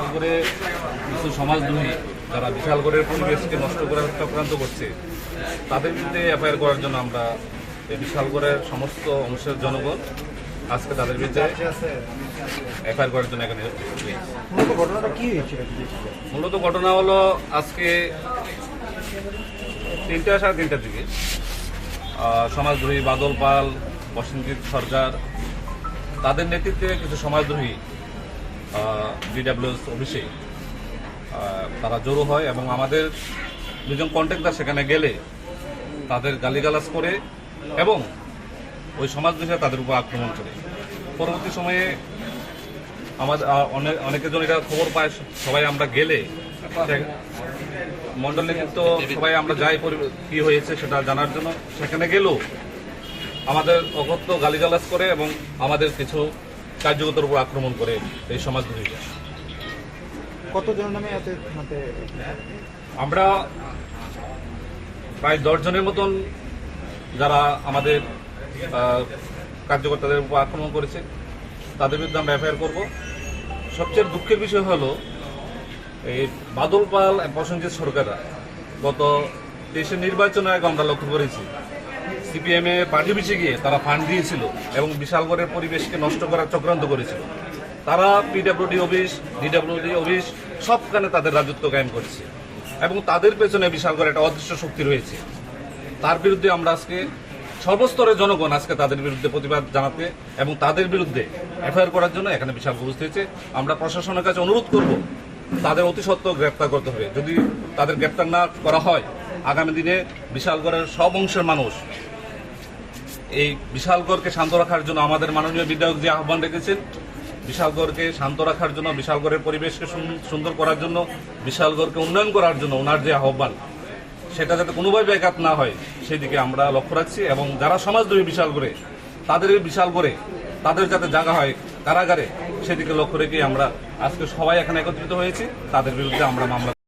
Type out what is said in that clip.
বিশালগড়ে কিছু সমাজদ্রোহী যারা বিশাল বিশালগড়ের পরিবেশকে নষ্ট করার চক্রান্ত করছে তাদের বিরুদ্ধে এফআইআর করার জন্য আমরা এই বিশালগড়ের সমস্ত অংশের জনগণ আজকে তাদের বিরুদ্ধে এফআইআর করার জন্য এখানে মূলত ঘটনাটা কি মূলত ঘটনা হলো আজকে তিনটা সাড়ে তিনটার দিকে সমাজদ্রোহী বাদল পাল বসন্তজিৎ সরকার তাদের নেতৃত্বে কিছু সমাজদ্রোহী বিডাব্লিউএস অফিসে তারা জড়ো হয় এবং আমাদের দুজন কন্ট্রাক্টর সেখানে গেলে তাদের গালিগালাজ করে এবং ওই সমাজ বিষয়ে তাদের উপর আক্রমণ করে। পরবর্তী সময়ে আমাদের অনেক অনেকের জন এটা খবর পায়, সবাই আমরা গেলে মন্ডলে কিন্তু সবাই আমরা যাই কি হয়েছে সেটা জানার জন্য। সেখানে গেলেও আমাদের অগত্য গালিগালাজ করে এবং আমাদের কিছু কার্যকতার উপর আক্রমণ করে এই সমাজগুলিকে কতজনের নামে আমরা প্রায় দশজনের মতন যারা আমাদের কার্যকর্তাদের উপর আক্রমণ করেছে তাদের বিরুদ্ধে আমরা এফআইআর করব। সবচেয়ে দুঃখের বিষয় হলো এই বাদল পাল প্রসেনজিৎ সরকাররা গত দেশের নির্বাচনের আগে আমরা লক্ষ্য করেছি সিপিএম পার্টি পিছিয়ে গিয়ে তারা ফান্ড দিয়েছিল এবং বিশালগড়ের পরিবেশকে নষ্ট করার চক্রান্ত করেছিল। তারা পিডাব্লিউডি অফিস ডিডাব্লিউডি অফিস, সবখানে তাদের রাজত্ব কায়েম করেছে এবং তাদের পেছনে বিশালগড় একটা অদৃশ্য শক্তি রয়েছে। তার বিরুদ্ধে আমরা আজকে সর্বস্তরের জনগণ আজকে তাদের বিরুদ্ধে প্রতিবাদ জানাতে এবং তাদের বিরুদ্ধে এফআইআর করার জন্য এখানে বিশাল উপস্থিত হয়েছে। আমরা প্রশাসনের কাছে অনুরোধ করব, তাদের অতি সত্ত্বর গ্রেপ্তার করতে হবে। যদি তাদের গ্রেপ্তার না করা হয়, আগামী দিনে বিশালগড়ের সব অংশের মানুষ এই বিশালগড়কে শান্ত রাখার জন্য আমাদের মাননীয় বিধায়ক যে আহ্বান রেখেছেন, বিশালগড়কে শান্ত রাখার জন্য, বিশালগড়ের পরিবেশকে সুন- সুন্দর করার জন্য, বিশালগড়কে উন্নয়ন করার জন্য ওনার যে আহ্বান, সেটা যাতে কোনোভাবে ব্যাঘাত না হয়, সেদিকে আমরা লক্ষ্য রাখছি এবং যারা সমাজদ্রোহী বিশাল করে তাদের এই বিশাল করে তাদের যাতে জায়গা হয়, কারাগারে, সেদিকে লক্ষ্য রেখে আমরা আজকে সবাই এখানে একত্রিত হয়েছি, তাদের বিরুদ্ধে আমরা মামলা